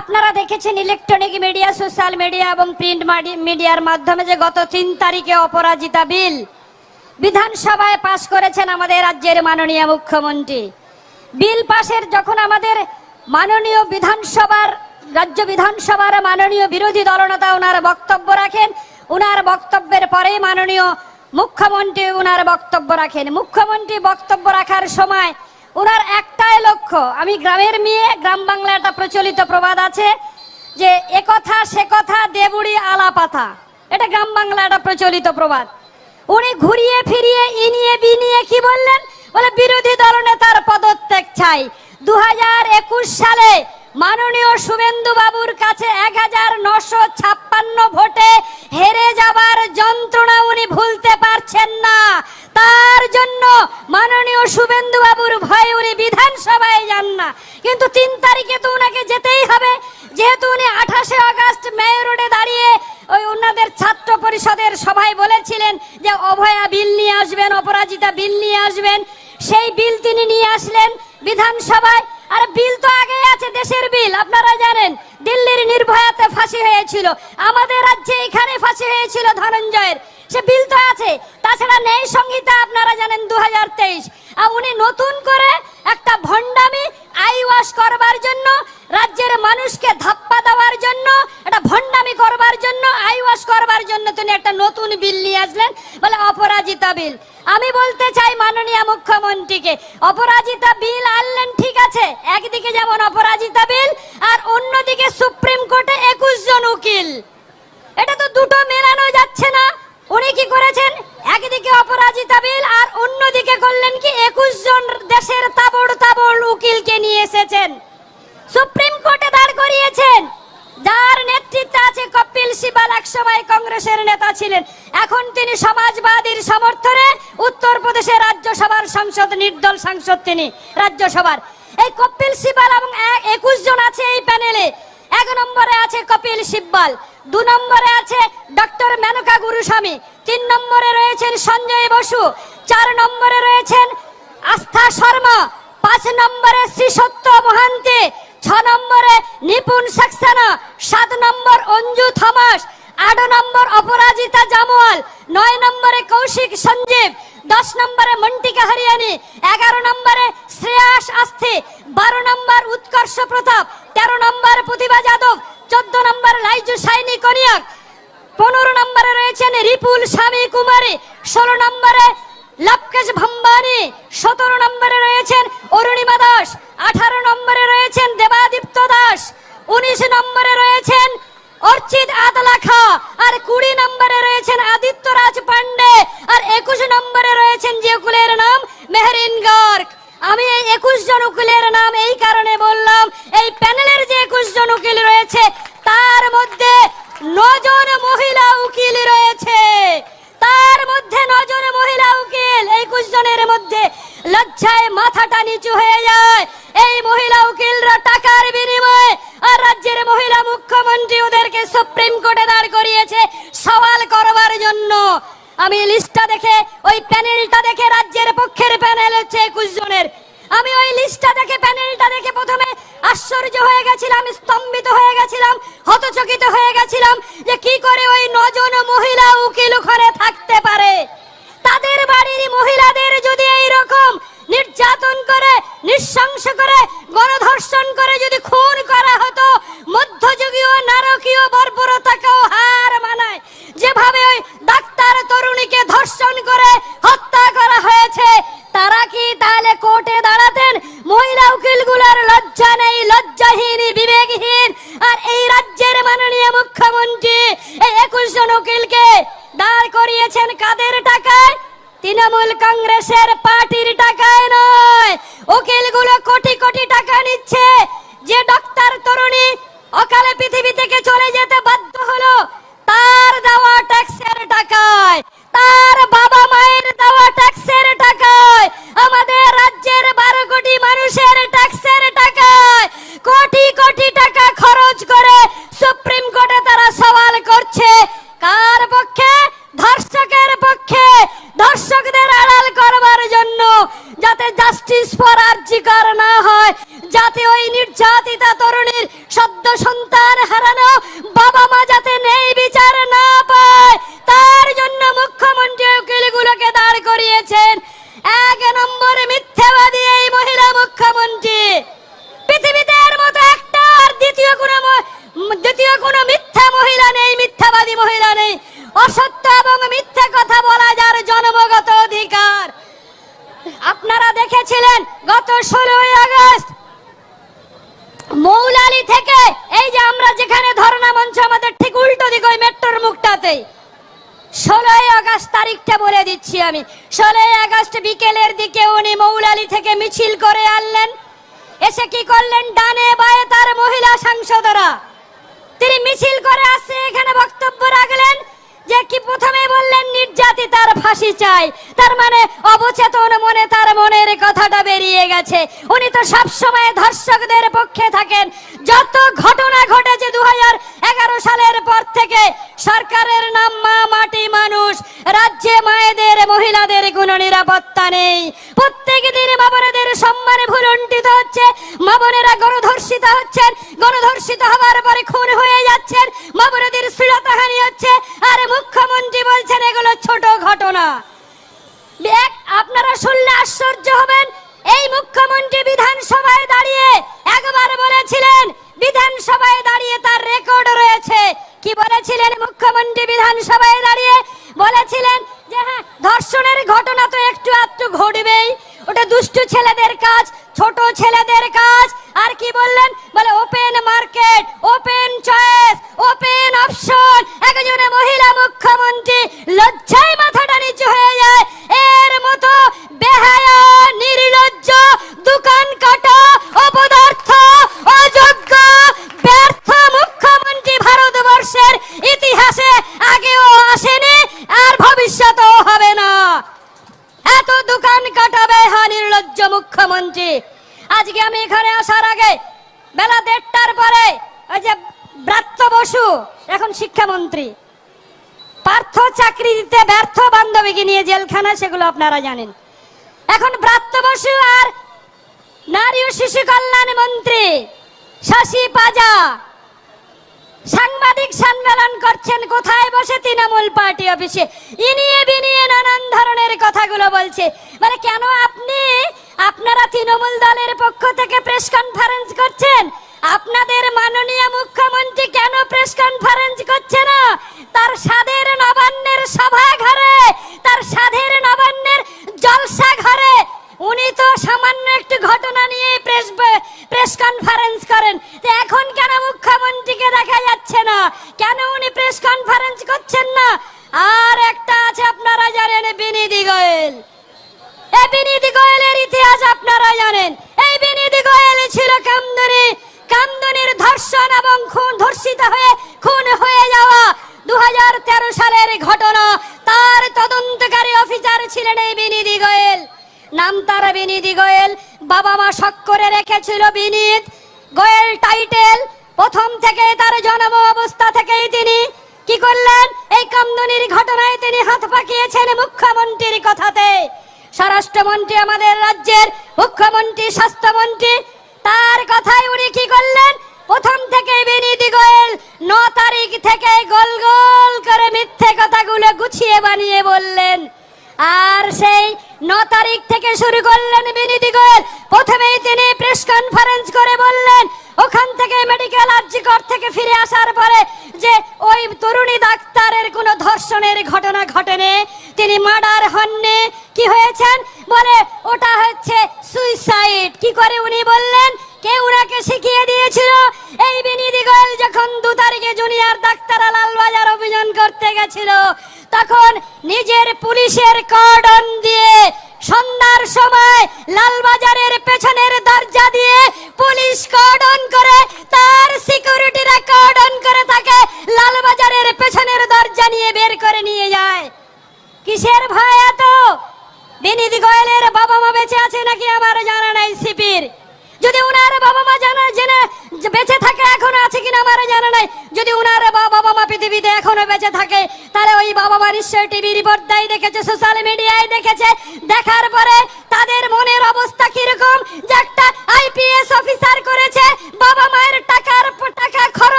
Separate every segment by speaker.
Speaker 1: আপনারা দেখেছেন electronic media social media এবং প্রিন্ট মিডিয়ার মাধ্যমে যে গত তিন তারিখে অপরাজিতা বিল বিধানসভায় পাশ করেছেন আমাদের রাজ্যের মাননীয় মুখ্যমন্ত্রী। বিল পাশের যখন আমাদের মাননীয় বিধানসভার, রাজ্য বিধানসভার মাননীয় বিরোধী দলনেতা ওনার বক্তব্য রাখেন ওনার বক্তব্যের পরেই মাননীয় মুখ্যমন্ত্রী ওনার বক্তব্য রাখেন। মুখ্যমন্ত্রী বক্তব্য রাখার সময় ওনার একটাই লক্ষ্য আমি গ্রামের মেয়ে, গ্রাম বাংলা একটা প্রচলিত প্রবাদ আছে যে, এ কথা, সে কথা, দেবুড়ি আলাপাথা এটা গ্রাম বাংলা একটা প্রচলিত প্রবাদ। উনি ঘুরিয়ে ফিরিয়ে, ইনিয়ে বিনিয়ে কি বললেন? বলে, বিরোধী দলনেতার পদত্যাগ চাই। দু হাজার একুশ সালে মাননীয় শুভেন্দু বাবুর কাছে এক হাজার নশো ছাপ্পান্ন ভোটে হেরে যাবার যন্ত্রণা উনি ভুলতে পারছেন না। তার জন্য মাননীয় শুভেন্দু বাবুর ভয়ে উনি না কিন্তু তিন তারিখে তো উনাকে যেতেই হবে। যেহেতু উনি আঠাশে আগস্ট মেয়র রোডে দাঁড়িয়ে ওই ওনাদের ছাত্র পরিষদের সভায় বলেছিলেন যে অভয়া বিল নিয়ে আসবেন, অপরাজিতা বিল নিয়ে আসবেন। সেই বিল তিনি নিয়ে আসলেন বিধানসভায়। আর বিল তো আগেই আছে, দেশের বিল, আপনারা জানেন। দিল্লির নির্ভয়াতে ফাঁসি হয়েছিল। আমাদের রাজ্যে এখানে ফাঁসি হয়েছিল ধনঞ্জয়ের। সে বিল তো আছে। তাছাড়া নেই সংহিতা আপনারা জানেন দু হাজার তেইশ। আর উনি নতুন করে একটা ভণ্ডামি আই ওয়াশ করবার জন্য, রাজ্যের মানুষকে ধাপ্পা দেওয়ার জন্য, একটা ভণ্ডামি করবার জন্য আই ওয়াশ করবার জন্য তিনি একটা নতুন বিল নিয়ে আসলেন, বলে অপরাজিতা বিল। আমি বলতে চাই মাননীয় মুখ্যমন্ত্রীকে, অপরাজিতা বিল আনলেন ঠিক আছে, একদিকে যেমন অপরাজিতা বিল, আর অন্যদিকে সুপ্রিম কোর্টে একুশ জন উকিল। এটা তো দুটো মেলানো যাচ্ছে না, উনি কি করেছেন? একদিকে অপরাজিতা বিল, আর অন্যদিকে করলেন কি, একুশ জন দেশের তাবড় তাবড় উকিলকে নিয়ে এসেছেন। সুপ্রিম কোর্টে দাঁড় করিয়েছেন। যার নেতৃত্বে আছে কপিল সিবাল একসময় কংগ্রেসের নেতা ছিলেন। এখন তিনি সমাজবাদীর সমর্থনে উত্তরপ্রদেশের রাজ্যসভার সাংসদ, নির্দল সাংসদ তিনি, রাজ্যসভার। এই কপিল সিবাল এবং একুশ জন আছে এই প্যানেলে। এক নম্বরে আছে কপিল সিব্বাল, দু নম্বরে আছে ডক্টর মেনকা গুরুস্বামী, তিন নম্বরে রয়েছেন সঞ্জয় বসু, চার নম্বরে রয়েছেন আস্থা শর্মা, পাঁচ নম্বরে শ্রী সত্য মহান্তি ছ নম্বরে নিপুণ সাক্সেনা, সাত নম্বর অঞ্জু থমাস, আট নম্বর অপরাজিতা জামওয়াল নয় নম্বরে কৌশিক সঞ্জীব, দশ নম্বরে মন্টিকা হরিয়ানি, এগারো নম্বরে শ্রেয়াস আস্থি, বারো নম্বর উৎকর্ষ প্রতাপ, তেরো নম্বর প্রতিভা যাদব, চোদ্দ নম্বর লাইজু সাইনি কনিয়াক, পনেরো নম্বরে রয়েছেন রিপুল স্বামী কুমারী, ষোলো নম্বরে লবকেশ ভম্বানি, সতেরো নম্বরে রয়েছেন অরুণিমা দাস আঠারো নম্বরে রয়েছেন দেবাদিত্য দাস উনিশ নম্বরে রয়েছেন অর্চিত আদলাখা আর কুড়ি নম্বরে রয়েছেন আদিত্য রাজ পান্ডে আর একুশ নম্বরে রয়েছেন যে উকিলের নাম মেহরিন গার্গ আমি এই একুশ জন উকিলের নাম এই কারণে বললাম এই প্যানেলের যে একুশ জন উকিল রয়েছে তার মধ্যে নজন মহিলা উকিল রয়েছে তার মধ্যে নজন মহিলা উকিল একুশ জনের মধ্যে লজ্জায় মাথাটা নিচু হয়ে যায়। এই মহিলা উকিলরা টাকার বিনিময়ে আর রাজ্যের মহিলা মুখ্যমন্ত্রী ওদেরকে সুপ্রিম কোর্টে দাঁড় করিয়েছে সওয়াল করবার জন্য। আমি লিস্টটা দেখে, ওই প্যানেলটা দেখে রাজ্যের পক্ষের প্যানেল হচ্ছে একুশ জনের। আমি ওই লিস্টটা দেখে, প্যানেলটা দেখে প্রথমে আশ্চর্য হয়ে গেছিলাম, স্তম্ভিত হয়ে গেছিলাম, হতচকিত হয়ে গেছিলাম যে কি করে ওই নজন মহিলা উকিল ওখানে থাকতে পারে। তাদের বাড়ির মহিলাদের যদি এই রকম নির্যাতন করে নৃশংস করে গণধর্ষণ করে যদি খুন করা হতো মধ্যযুগীয় নারকীয় বর্বরতাকেও হার মানায় যেভাবে ওই ডাক্তার তরুণীকে ধর্ষণ করে হত্যা করা হয়েছে তারা কি তাহলে কোর্টে দাঁড়াতেন মহিলা উকিলগুলোর লজ্জা নেই লজ্জাহীন বিবেকহীন আর এই রাজ্যের মাননীয় মুখ্যমন্ত্রী এই একুশ জন উকিলকে দাঁড় করিয়েছেন কাদের টাকায় তৃণমূল কংগ্রেসের পার্টির টাকায় নয় উকিলগুলো কোটি কোটি টাকা নিচ্ছে যে ডক্টর যাতে ওই নির্যাতিতা তরুণীর সদ্য সন্তান হারানো বাবা মা যাতে নেই বিচার না পায় তার জন্য মুখ্যমন্ত্রী উকিলগুলোকে দাঁড় করিয়েছেন এক নম্বরে মিথ্যাবাদী এই মহিলা মুখ্যমন্ত্রী পৃথিবীতে এর মতো একটা আর দ্বিতীয় কোনো ম- উম, দ্বিতীয় কোনো মিথ্যা মহিলা নেই মিথ্যাবাদী মহিলা নেই অসত্য এবং মিথ্যা কথা বলা যার জন্মগত অধিকার আপনারা দেখেছিলেন গত ষোলোই আগস্ট মৌলালি থেকে, এই যে আমরা যেখানে ধর্ণা মঞ্চ, আমাদের ঠিক উল্টো দিকে ওই মেট্রোর মুখটাতেই। ষোলোই আগস্ট তারিখটা বলে দিচ্ছি আমি। ষোলোই আগস্ট বিকেলের দিকে উনি মৌলালি থেকে মিছিল করে আনলেন। এসে কি করলেন? ডানে বায়ে তার মহিলা সাংসদরা। তিনি মিছিল করে আসছে এখানে বক্তব্য রাখলেন। যে কি প্রথমে বললেন, নির্যাতি তার ফাঁসি চাই। তার মানে অবচেতন মনে তার মনের কথাটা বেরিয়ে গেছে। উনি তো সবসময় ধর্ষকদের পক্ষে থাকেন। যত ঘটনা ঘটেছে দু হাজার এগারো সালের পর থেকে সরকারের নাম মা মাটি মানুষ। রাজ্যে মায়েদের, মহিলাদের কোনো নিরাপত্তা নেই। প্রত্যেক দিন মা সম্মানে ভুলুণ্ঠিত হচ্ছে। মা বোনেরা গণধর্ষিত হচ্ছেন। গণধর্ষিত হবার পরে খুন হয়ে যাচ্ছেন। মা বোনেদের শ্লীলতাহানি হচ্ছে। আর মুখ্যমন্ত্রী বলছেন, এগুলো ছোট ঘটনা। আপনারা শুনলে আশ্চর্য হবেন এই মুখ্যমন্ত্রী বিধানসভায় দাঁড়িয়ে একবার বলেছিলেন বিধানসভায় দাঁড়িয়ে তার রেকর্ড রয়েছে কি বলেছিলেন মুখ্যমন্ত্রী বিধানসভায় দাঁড়িয়ে বলেছিলেন যে হ্যাঁ ধর্ষণের ঘটনা তো একটু একটু ঘটবেই ওটা দুষ্টু ছেলেদের কাজ ছোট ছেলেদের কাজ আর কি বললেন বলে open market open choice open option একজনে মহিলা মুখ্যমন্ত্রী লজ্জায় মাথাটা নিচু হয়ে যায় এর মতো বেহায়া নির্লজ্জ দোকান কাটা অপদার্থ অযোগ্য ব্যর্থ মুখ্যমন্ত্রী ভারতবর্ষের ইতিহাসে আগেও আসেনি আর ভবিষ্যতেও হবে না এত দোকান কাটাবে হা নির্লজ্জ মুখ্যমন্ত্রী আজকে আমি এখানে আসার আগে বেলা দেড়টার পরে ওই যে ব্রাত্য বসু এখন শিক্ষামন্ত্রী পার্থ চাকরি দিতে ব্যর্থ বান্ধবীকে নিয়ে জেলখানা সেগুলো আপনারা জানেন। এখন ব্রাত্য বসু আর নারী ও শিশু কল্যাণ মন্ত্রী শশী পাজা সাংবাদিক সম্মেলন করছেন, কোথায় বসে তৃণমূল পার্টি অফিসে? ইনিয়ে বিনিয়ে নানান ধরনের কথাগুলো বলছে। মানে কেন আপনি, আপনারা তৃণমূল দলের পক্ষ থেকে প্রেস কনফারেন্স করছেন? আপনাদের মাননীয় মুখ্যমন্ত্রী কেন প্রেস কনফারেন্স করছে না? তার সাধের নবান্নের সভাঘরে, তার সাধের নবান্নের জলসা ঘরে উনি তো সামান্য একটু ঘটনা নিয়ে প্রেস প্রেস কনফারেন্স করেন তো এখন কেন মুখ্যমন্ত্রীকে দেখা যাচ্ছে না কেন উনি প্রেস কনফারেন্স করছেন না আর একটা আছে আপনারা জানেন বিনিদি গোয়েল এই বিনিদি গোয়েলের ইতিহাস আপনারা জানেন এই বিনিদি গোয়েল ছিল কামদুনি কামদুনির ধর্ষণ এবং খুন ধর্ষিত হয়ে খুন হয়ে যাওয়া দু সালের ঘটনা তার তদন্তকারী ছিলেন বিনিদি গোয়েল। নাম তার বিনিদি গোয়েল। বাবা মা শখ করে রেখেছিল বিনীত। গোয়েল টাইটেল। প্রথম থেকে তার জন্ম অবস্থা থেকেই তিনি কি করলেন? এই কামদুনির ঘটনায় তিনি হাত পাকিয়েছেন মুখ্যমন্ত্রীর কথাতে। স্বরাষ্ট্রমন্ত্রী আমাদের রাজ্যের মুখ্যমন্ত্রী, স্বাস্থ্যমন্ত্রী, তার কথায় উনি কি করলেন? প্রথম থেকে বিনীতি গোয়েল ন তারিখ থেকে গোল গোল করে মিথ্যে কথাগুলো গুছিয়ে বানিয়ে বললেন। সেই ন তারিখ থেকে শুরু করলেন বিনীতি গোয়েল। প্রথমেই তিনি প্রেস কনফারেন্স করে বললেন, ওখান থেকে মেডিকেল আর্জিকর থেকে ফিরে আসার পরে যে ওই তরুণী ডাক্তারের কোনো ধর্ষণের ঘটনা ঘটেনি, তিনি মার্ডার হননি, কি হয়েছেন? বলে, ওটা হচ্ছে সুইসাইড কি করে উনি বললেন কে শিখিয়ে দিয়েছিল? এই বিনীতি গোয়েল যখন দু তারিখে জুনিয়র ডাক্তার লালবাজার অভিযান করতে গেছিল, তখন নিজের পুলিশের কর্ডন দিয়ে সন্ধ্যার সময় লালবাজারের পেছনের দরজা দিয়ে পুলিশ কর্ডন করে তার সিকিউরিটিরা কর্ডন করে তাকে লালবাজারের পেছনের দরজা নিয়ে বের করে নিয়ে যায় কিসের ভয় এত বিনীতি গোয়েলের বাবা মা বেঁচে আছে নাকি আমার জানা নাই সিপির যদি উনার বাবা মা জানা জেনে যে বেঁচে থাকে এখনও আছে কিনা আমার জানা নাই যদি উনার বা- বাবা মা পৃথিবীতে এখনও বেঁচে থাকে তাহলে ওই বাবা মা নিশ্চয় টিভি রিপোর্ট দেখেছে সোশ্যাল মিডিয়ায় দেখেছে দেখার পরে তাদের মনের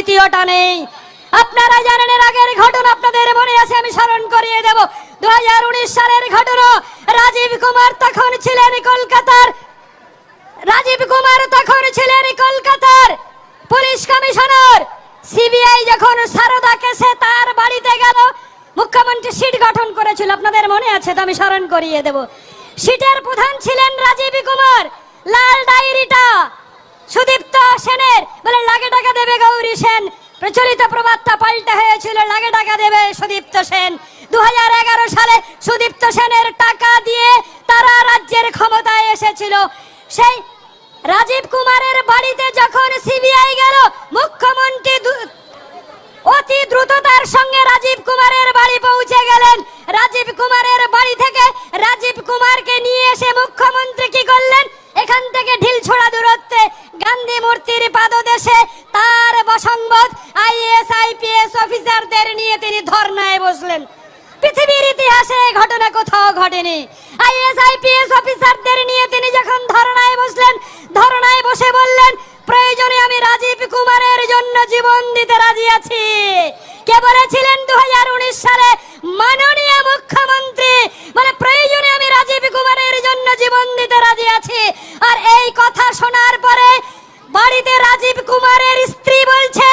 Speaker 1: দ্বিতীয়টা নেই আপনারা জানেন এর আগের ঘটনা আপনাদের মনে আছে, আমি স্মরণ করিয়ে দেব। দু সালের ঘটনা, রাজীব কুমার তখন ছিলেন কলকাতার। রাজীব কুমার তখন ছিলেন কলকাতার পুলিশ কমিশনার। সিবিআই যখন সারদা কেসে তার বাড়িতে গেল, মুখ্যমন্ত্রী সিট গঠন করেছিল। আপনাদের মনে আছে তো, আমি স্মরণ করিয়ে দেব। সিটের প্রধান ছিলেন রাজীব কুমার, লাল ডায়েরিটা সুদীপ্ত সেনের বলে লাগে টাকা দেবে গৌরী সেন প্রচলিত প্রবাদটা পাল্টা হয়েছিল, লাগে টাকা দেবে সুদীপ্ত সেন। দু সালে সুদীপ্ত সেনের টাকা দিয়ে তারা রাজ্যের ক্ষমতায় এসেছিল। সেই রাজীব কুমারের বাড়িতে যখন সিবিআই গেল, মুখ্যমন্ত্রী অতি দ্রুততার সঙ্গে রাজীব কুমারের বাড়ি পৌঁছে গেলেন। রাজীব কুমারের বাড়ি থেকে রাজীব কুমারকে নিয়ে এসে মুখ্যমন্ত্রী কি করলেন? এখান থেকে ঢিল ছোড়া দূরত্বে গান্ধী মূর্তির পাদদেশে তার আইএস আইপিএস অফিসারদের নিয়ে তিনি ধর্নায় বসলেন। পৃথিবীর ইতিহাসে এই ঘটনা কোথাও ঘটেনি। আইএস, আইপিএস অফিসারদের নিয়ে তিনি যখন ধর্নায় বসলেন, ধর্নায় বসে বললেন, প্রয়োজনে আমি রাজীব কুমারের জন্য জীবন দিতে রাজি আছি। কে বলেছিলেন? দু হাজার উনিশ সালে মাননীয় মুখ্যমন্ত্রী মানে প্রয়োজনে আমি রাজীব কুমারের জন্য জীবন দিতে রাজি আছি। আর এই কথা শোনার পরে বাড়িতে রাজীব কুমারের স্ত্রী বলছে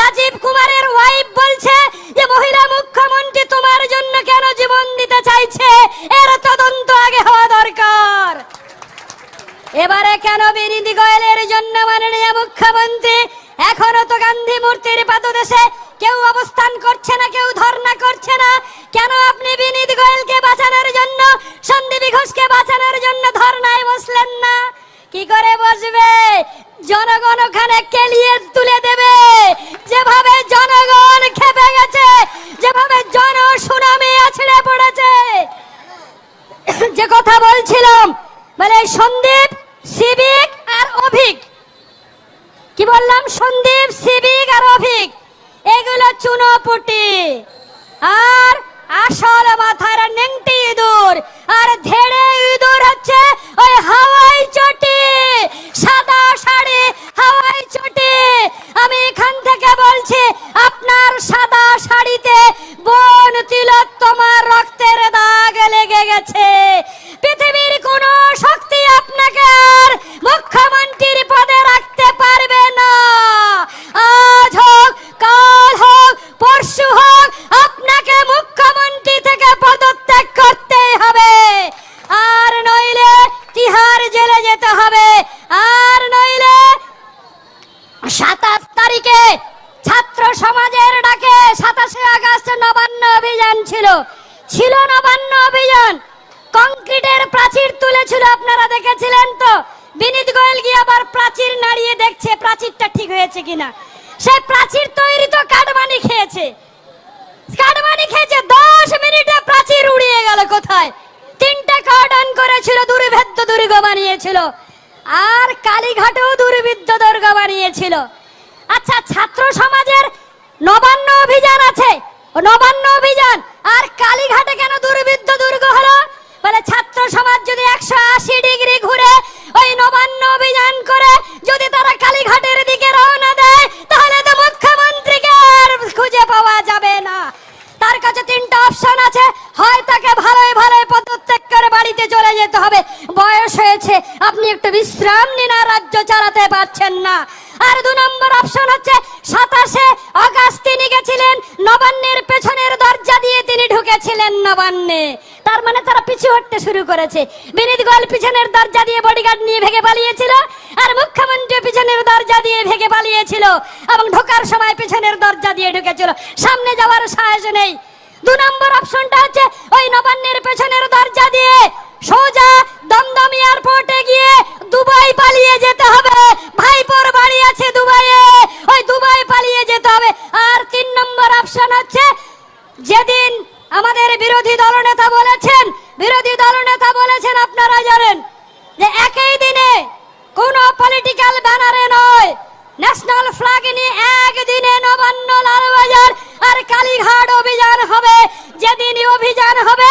Speaker 1: রাজীব কুমারের ওয়াইফ বলছে যে, মহিলা মুখ্যমন্ত্রী, তোমার জন্য কেন জীবন দিতে চাইছে? এর তদন্ত আগে হওয়া দরকার। এবারে কেন বিনীতি গোয়েলের জন্য মাননীয় মুখ্যমন্ত্রী? এখনও তো গান্ধী মূর্তির পাদদেশে কেউ অবস্থান করছে না, কেউ ধর্ণা করছে না। কেন আপনি বিনীত গোয়েলকে বাঁচানোর জন্য, সন্দীপ ঘোষকে বাঁচানোর জন্য ধর্ণায় বসলেন না? কি করে জনগণ ওখানে কেলিয়ে তুলে দেবে। যেভাবে জনগণ খেপে গেছে, যেভাবে জন সুনামি আছড়ে পড়েছে। যে কথা বলছিলাম মানে সন্দীপ, সিভিক আর অভিক। কি বললাম? সন্দীপ, সিভিক আর অভিক। এগুলো চুনোপুটি। আর আসল মাথার নেংটি ইঁদুর। আর ধেড়ে ইঁদুর হচ্ছে ওই হাওয়াই চটি। সে প্রাচীর তৈরি তো কাটমানি খেয়েছে। কাটমানি খেয়েছে, দশ মিনিটে প্রাচীর উড়িয়ে গেল কোথায়? তিনটে কর্ডন করেছিল, দুর্ভেদ্য দুর্গ বানিয়েছিল। আর কালীঘাটেও দুর্বৃত্ত দুর্গ বানিয়েছিল। আচ্ছা ছাত্র সমাজের নবান্ন অভিযান আছে। নবান্ন অভিযান। আর কালীঘাটে কেন দুর্বৃত্ত দুর্গ হলো? বলে, ছাত্র সমাজ যদি একশো আশি ডিগ্রি ঘুরে ওই নবান্ন অভিযান করে যদি তারা কালীঘাটের দিকে রওনা দেয়, তাহলে তো মুখ্যমন্ত্রীকে আর খুঁজে পাওয়া যাবে না। তার কাছে তিনটা অপশন আছে। হয় তাকে ভালোই ভালোই পদত্যাগ করে বাড়িতে চলে যেতে হবে। বয়স হয়েছে, আপনি একটু বিশ্রাম নিন আর রাজ্য চালাতে পারছেন না। আর দু নম্বর অপশন হচ্ছে, সাতাশে অগাস্ট তিনি গেছিলেন, নবান্নের পেছনের দরজা দিয়ে তিনি ঢুকেছিলেন নবান্নে। তার মানে তারা পিছু হটতে শুরু করেছে। বিনীত গোয়াল পিছনের দরজা দিয়ে বডিগার্ড নিয়ে ভেগে পালিয়েছিল আর মুখ্যমন্ত্রী পিছনের দরজা দিয়ে ভেগে পালিয়েছিল এবং ঢোকার সময় পিছনের দরজা দিয়ে ঢুকেছিল। সামনে যাওয়ার সাহস নেই। দু নম্বর অপশনটা হচ্ছে ওই নবান্নের পেছনের দরজা দিয়ে সোজা দমদম এয়ারপোর্টে গিয়ে দুবাই পালিয়ে যেতে হবে। ভাইপোর বাড়ি আছে দুবাইয়ে। ওই দুবাই পালিয়ে যেতে হবে। আর তিন নম্বর অপশন হচ্ছে যেদিন আমাদের বিরোধী দলনেতা বলেছেন, বিরোধী দলনেতা বলেছেন, আপনারা জানেন যে একই দিনে কোন পলিটিক্যাল ব্যানারে নয় ন্যাশনাল ফ্ল্যাগ নিয়ে একদিনে নবান্ন লালবাজার আর কালীঘাট অভিযান হবে। যেদিন অভিযান হবে,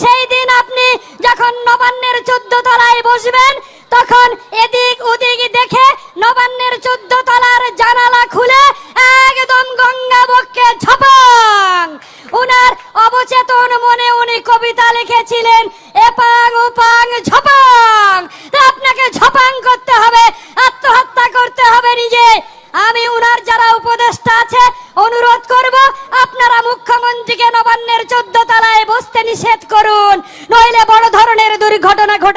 Speaker 1: সেই দিন আপনি যখন নবান্নের চোদ্দ তলায় বসবেন, তখন এদিক ওদিক